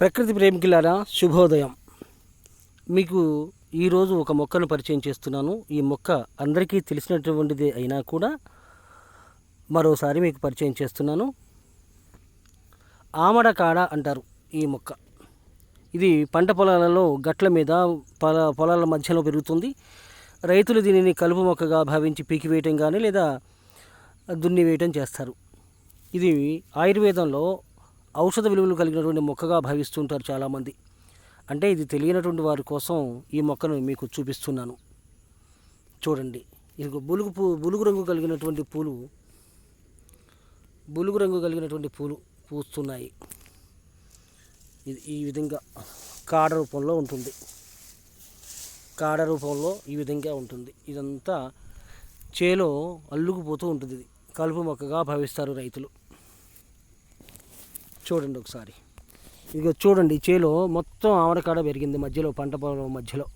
ప్రకృతి ప్రేమికులారా శుభోదయం. మీకు ఈరోజు ఒక మొక్కను పరిచయం చేస్తున్నాను. ఈ మొక్క అందరికీ తెలిసినటువంటిది అయినా కూడా మరోసారి మీకు పరిచయం చేస్తున్నాను. ఆమడ కాడ అంటారు ఈ మొక్క. ఇది పంట పొలాలలో గట్ల మీద పొల పొలాల మధ్యలో పెరుగుతుంది. రైతులు దీనిని కలుపు మొక్కగా భావించి పీకి వేయటం కానీ లేదా దున్ని వేయటం చేస్తారు. ఇది ఆయుర్వేదంలో ఔషధ విలువలు కలిగినటువంటి మొక్కగా భావిస్తుంటారు చాలామంది. అంటే ఇది తెలియనటువంటి వారి కోసం ఈ మొక్కను మీకు చూపిస్తున్నాను. చూడండి. ఇది బులుగు పూ బులుగు రంగు కలిగినటువంటి పూలు. బులుగు రంగు కలిగినటువంటి పూలు పూస్తున్నాయి. ఇది ఈ విధంగా కాడ రూపంలో ఉంటుంది. కాడ రూపంలో ఈ విధంగా ఉంటుంది. ఇదంతా చేలో అల్లుకుపోతూ ఉంటుంది. ఇది కలుపు మొక్కగా భావిస్తారు రైతులు. చూడండి ఒకసారి. ఇదిగో చూడండి ఈ చేలో మొత్తం ఆవడకాడ పెరిగింది మధ్యలో పంట పొలం మధ్యలో.